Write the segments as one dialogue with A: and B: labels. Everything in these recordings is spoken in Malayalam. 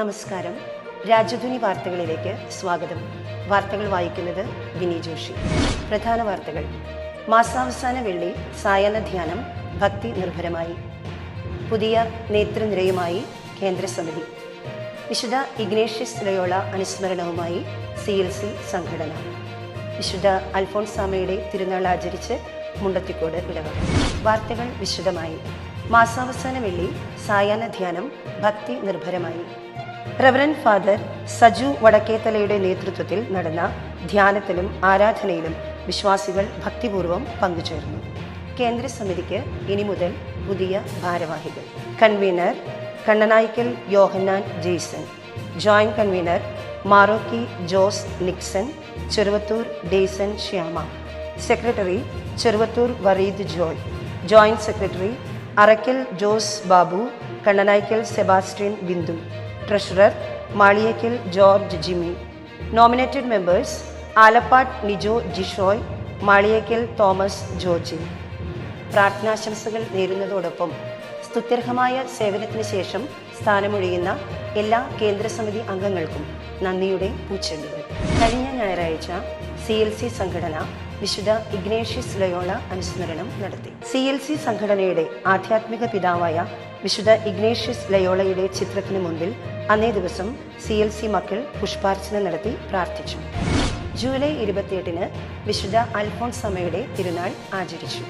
A: നമസ്കാരം. രാജധ്വനി വാർത്തകളിലേക്ക് സ്വാഗതം. വാർത്തകൾ വായിക്കുന്നത് വിനി ജോഷി. പ്രധാന വാർത്തകൾ. മാസാവസാന വെള്ളി സായാഹ്ന ധ്യാനം ഭക്തി നിർഭരമായി. പുതിയ നേതൃനിരയുമായി കേന്ദ്രസമിതി. വിശുദ്ധ ഇഗ്നേഷ്യസ് ലയോള അനുസ്മരണവുമായി സി എൽ സി സംഘടന. വിശുദ്ധ അൽഫോൺസാമയുടെ തിരുനാൾ ആചരിച്ച് മുണ്ടത്തിക്കോട് ഇടവ വാർത്തകൾ വിശദമായി. മാസാവസാന വെള്ളി സായാഹ്ന ധ്യാനം ഭക്തി നിർഭരമായി. റവറൻ ഫാദർ സജു വടക്കേത്തലയുടെ നേതൃത്വത്തിൽ നടന്ന ധ്യാനത്തിലും ആരാധനയിലും വിശ്വാസികൾ ഭക്തിപൂർവം പങ്കുചേർന്നു. കേന്ദ്ര സമിതിക്ക് ഇനി മുതൽ പുതിയ ഭാരവാഹികൾ. Convener Kannanaykkal Yohannan Jaison. Joint convener Marokki Jose Nixon. Cheruvathur Deson Shyama. Secretary Cheruvathur Vareed Joy. Joint secretary Arakkal Jose Babu. Kannanaykkal Sebastian Bindu. Treasurer Maliyakkal George Jimmy. Nominated members Alappad Nijo Jishoy Maliyakkal Thomas Georgy. പ്രാർത്ഥനാശംസകൾ നേരുന്നതോടൊപ്പം സ്തുത്യർഹമായ സേവനത്തിന് ശേഷം സ്ഥാനമൊഴിയുന്ന എല്ലാ കേന്ദ്രസമിതി അംഗങ്ങൾക്കും നന്ദിയുടെ പൂച്ചെണ്ടുകൾ. കഴിഞ്ഞ ഞായറാഴ്ച സി എൽ സി സംഘടന വിശുദ്ധ ഇഗ്നേഷ്യസ് ലയോള അനുസ്മരണം നടത്തി. സി എൽ സി സംഘടനയുടെ ആധ്യാത്മിക പിതാവായ വിശുദ്ധ ഇഗ്നേഷ്യസ് ലയോളയുടെ ചിത്രത്തിന് മുൻപിൽ അന്നേ ദിവസം സി എൽ സി മക്കൾ പുഷ്പാർച്ചന നടത്തി പ്രാർത്ഥിച്ചു. ജൂലൈ ഇരുപത്തിയെട്ടിന് വിശുദ്ധ അൽഫോൺസ് അമ്മയുടെ തിരുനാൾ ആചരിച്ചു.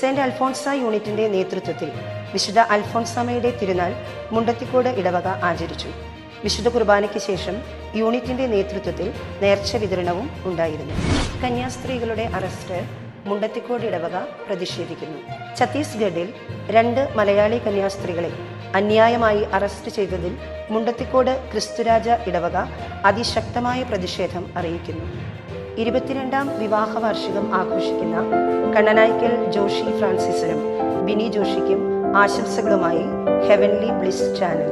A: സെന്റ് അൽഫോൺസ യൂണിറ്റിന്റെ നേതൃത്വത്തിൽ വിശുദ്ധ അൽഫോൺസമ്മയുടെ തിരുനാൾ മുണ്ടത്തിക്കോട് ഇടവക ആചരിച്ചു. വിശുദ്ധ കുർബാനയ്ക്ക് ശേഷം യൂണിറ്റിന്റെ നേതൃത്വത്തിൽ നേർച്ച വിതരണവും ഉണ്ടായിരുന്നു. കന്യാസ്ത്രീകളുടെ അറസ്റ്റ് മുണ്ടത്തിക്കോട് ഇടവക പ്രതിഷേധിക്കുന്നു. ഛത്തീസ്ഗഡിൽ രണ്ട് മലയാളി കന്യാസ്ത്രീകളെ അന്യായമായി അറസ്റ്റ് ചെയ്തതിൽ മുണ്ടത്തിക്കോട് ക്രിസ്തുരാജ ഇടവക അതിശക്തമായ പ്രതിഷേധം അറിയിക്കുന്നു. ഇരുപത്തിരണ്ടാം വിവാഹ വാർഷികം ആഘോഷിക്കുന്ന കണ്ണനായ്ക്കൽ ജോഷി ഫ്രാൻസിസിനും ബിനി ജോഷിക്കും ആശംസകളുമായി ഹെവൻലി ബ്ലിസ് ചാനൽ.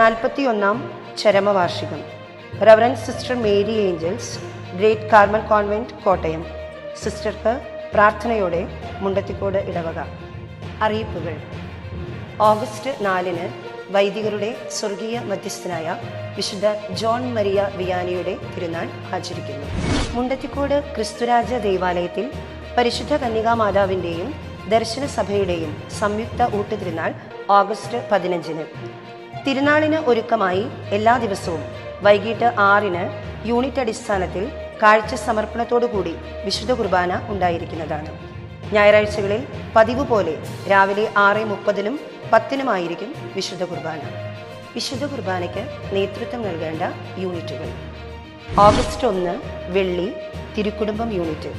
A: നാൽപ്പത്തിയൊന്നാം ചരമവാർഷികം. Reverend sister Mary Angels great Carmel convent Kottayam. സിസ്റ്റർക്ക് പ്രാർത്ഥനയോടെ മുണ്ടത്തിക്കോട് ഇടവക. അറിയിപ്പുകൾ. ഓഗസ്റ്റ് നാലിന് വൈദികരുടെ സ്വർഗീയ മധ്യസ്ഥനായ വിശുദ്ധ ജോൺ മരിയ വിയാനിയുടെ തിരുനാൾ ആചരിക്കുന്നു. മുണ്ടത്തിക്കോട് ക്രിസ്തുരാജ ദേവാലയത്തിൽ പരിശുദ്ധ കന്യകാ മാതാവിന്റെയും ദർശന സഭയുടെയും സംയുക്ത ഊട്ടുതിരുനാൾ ഓഗസ്റ്റ് പതിനഞ്ചിന്. തിരുനാളിന് ഒരുക്കമായി എല്ലാ ദിവസവും വൈകിട്ട് ആറിന് യൂണിറ്റ് അടിസ്ഥാനത്തിൽ കാഴ്ച സമർപ്പണത്തോടുകൂടി വിശുദ്ധ കുർബാന ഉണ്ടായിരിക്കുന്നതാണ്. ഞായറാഴ്ചകളിൽ പതിവ് പോലെ രാവിലെ ആറ് മുപ്പതിനും പത്തിനുമായിരിക്കും വിശുദ്ധ കുർബാന. വിശുദ്ധ കുർബാനയ്ക്ക് നേതൃത്വം നൽകേണ്ട യൂണിറ്റുകൾ. ഓഗസ്റ്റ് ഒന്ന് വെള്ളി തിരുക്കുടുംബം യൂണിറ്റ്.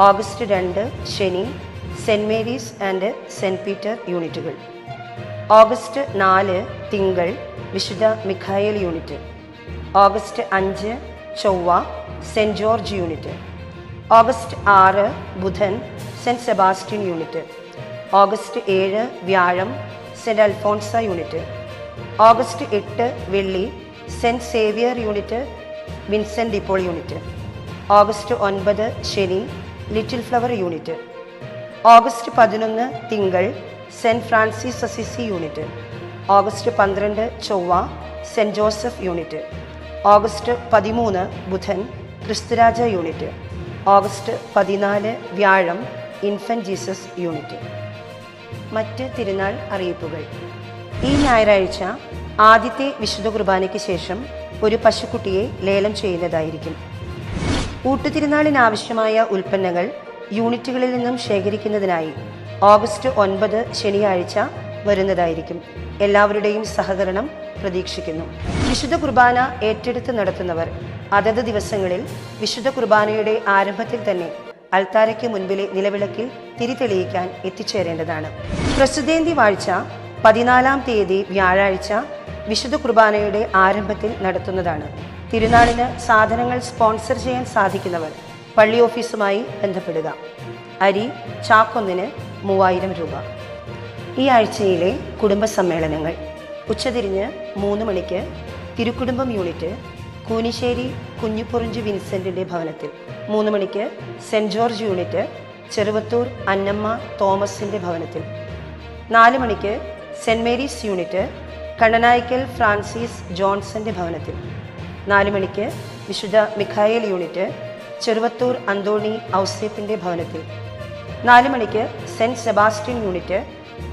A: ഓഗസ്റ്റ് രണ്ട് ശനി Saint Mary's and Saint Peter യൂണിറ്റുകൾ. ഓഗസ്റ്റ് നാല് തിങ്കൾ വിശുദ്ധ മിഖായൽ യൂണിറ്റ്. ഓഗസ്റ്റ് അഞ്ച് ചൊവ്വ സെന്റ് ജോർജ് യൂണിറ്റ്. ഓഗസ്റ്റ് ആറ് ബുധൻ സെന്റ് സെബാസ്റ്റ്യൻ യൂണിറ്റ്. ഓഗസ്റ്റ് ഏഴ് വ്യാഴം സെന്റ് അൽഫോൺസ യൂണിറ്റ്. ഓഗസ്റ്റ് എട്ട് വെള്ളി Saint Xavier unit Vincent DePaul unit. August ഒൻപത് ശനി ലിറ്റിൽ ഫ്ലവർ യൂണിറ്റ്. ഓഗസ്റ്റ് പതിനൊന്ന് തിങ്കൾ Saint Francis Assisi unit. August പന്ത്രണ്ട് ചൊവ്വ സെന്റ് ജോസഫ് യൂണിറ്റ്. ഓഗസ്റ്റ് പതിമൂന്ന് ബുധൻ ക്രിസ്തുരാജ യൂണിറ്റ്. ഓഗസ്റ്റ് പതിനാല് വ്യാഴം ഇൻഫൻ ജീസസ് യൂണിറ്റ്. മറ്റ് തിരുനാൾ അറിയിപ്പുകൾ. ഈ ഞായറാഴ്ച ആദ്യത്തെ വിശുദ്ധ കുർബാനയ്ക്ക് ശേഷം ഒരു പശുക്കുട്ടിയെ ലേലം ചെയ്യുന്നതായിരിക്കും. ഊട്ടുതിരുനാളിനാവശ്യമായ ഉൽപ്പന്നങ്ങൾ യൂണിറ്റുകളിൽ നിന്നും ശേഖരിക്കുന്നതിനായി ഓഗസ്റ്റ് ഒൻപത് ശനിയാഴ്ച വരുന്നതായിരിക്കും. എല്ലാവരുടെയും സഹകരണം പ്രതീക്ഷിക്കുന്നു. വിശുദ്ധ കുർബാന ഏറ്റെടുത്ത് നടത്തുന്നവർ അതത് ദിവസങ്ങളിൽ വിശുദ്ധ കുർബാനയുടെ ആരംഭത്തിൽ തന്നെ അൾത്താരയ്ക്ക് മുൻപിലെ നിലവിളക്കിൽ തിരിതെളിയിക്കാൻ എത്തിച്ചേരേണ്ടതാണ്. പ്രസിദ്ധേന്തി വാഴ്ച പതിനാലാം തീയതി വ്യാഴാഴ്ച വിശുദ്ധ കുർബാനയുടെ ആരംഭത്തിൽ നടത്തുന്നതാണ്. തിരുനാളിന് സാധനങ്ങൾ സ്പോൺസർ ചെയ്യാൻ സാധിക്കുന്നവർ പള്ളി ഓഫീസുമായി ബന്ധപ്പെടുക. അരി ചാക്കൊന്നിന് മൂവായിരം രൂപ. ഈ ആഴ്ചയിലെ കുടുംബ സമ്മേളനങ്ങൾ ഉച്ചതിരിഞ്ഞ് മൂന്ന് മണിക്ക് തിരുക്കുടുംബം യൂണിറ്റ് കൂനിശ്ശേരി കുഞ്ഞുപുറിഞ്ച് വിൻസെന്റിന്റെ ഭവനത്തിൽ മൂന്ന് മണിക്ക് Saint George unit Cheruvathur Annamma തോമസിന്റെ ഭവനത്തിൽ നാല് മണിക്ക് Saint Mary's unit Kannanaykkal Francis ജോൺസന്റെ ഭവനത്തിൽ നാല് മണിക്ക് വിശുദ്ധ മിഖായേൽ യൂണിറ്റ് ചെറുവത്തൂർ അന്തോണി ഔസേപ്പിന്റെ ഭവനത്തിൽ നാല് മണിക്ക് Saint Sebastian unit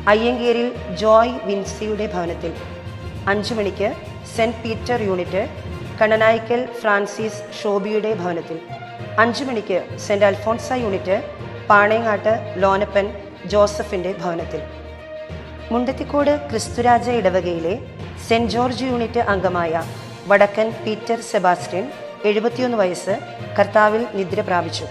A: Ayyankeril Joy വിൻസിയുടെ ഭവനത്തിൽ. അഞ്ച് മണിക്ക് Saint Peter unit Kannanaykkal Francis ഷോബിയുടെ ഭവനത്തിൽ. അഞ്ച് മണിക്ക് സെന്റ് അൽഫോൺസ യൂണിറ്റ് പാണേങ്ങാട്ട് ലോനപ്പൻ ജോസഫിന്റെ ഭവനത്തിൽ. മുണ്ടത്തിക്കോട് ക്രിസ്തുരാജ ഇടവകയിലെ സെന്റ് ജോർജ് യൂണിറ്റ് അംഗമായ വടക്കൻ പീറ്റർ സെബാസ്റ്റ്യൻ എഴുപത്തിയൊന്ന് വയസ്സ് കർത്താവിൽ നിദ്ര പ്രാപിച്ചു.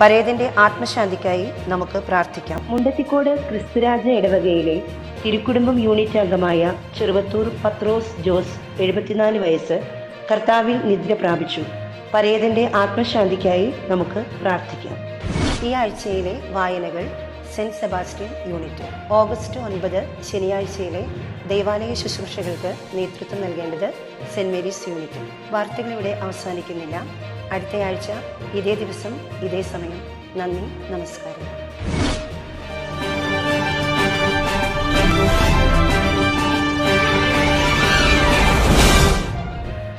A: പരേതന്റെ ആത്മശാന്തിക്കായി നമുക്ക് പ്രാർത്ഥിക്കാം. മുണ്ടത്തിക്കോട് ക്രിസ്തുരാജ ഇടവകയിലെ തിരുക്കുടുംബം യൂണിറ്റ് അംഗമായ ചെറുവത്തൂർ പത്രോസ് ജോസ് എഴുപത്തിനാല് വയസ്സ് കർത്താവിൽ നിദ്ര പ്രാപിച്ചു. പരേതന്റെ ആത്മശാന്തിക്കായി നമുക്ക് പ്രാർത്ഥിക്കാം. ഈ ആഴ്ചയിലെ വായനകൾ സെന്റ് സെബാസ്റ്റ്യൻ യൂണിറ്റ്. ഓഗസ്റ്റ് ഒൻപത് ശനിയാഴ്ചയിലെ ദൈവാലയ ശുശ്രൂഷകൾക്ക് നേതൃത്വം നൽകേണ്ടത് സെന്റ് മേരീസ് യൂണിറ്റ്. വാർത്തകൾ ഇവിടെ അവസാനിക്കുന്നില്ല. അടുത്തയാഴ്ച ഇതേ ദിവസം ഇതേ സമയം. നന്ദി നമസ്കാരം.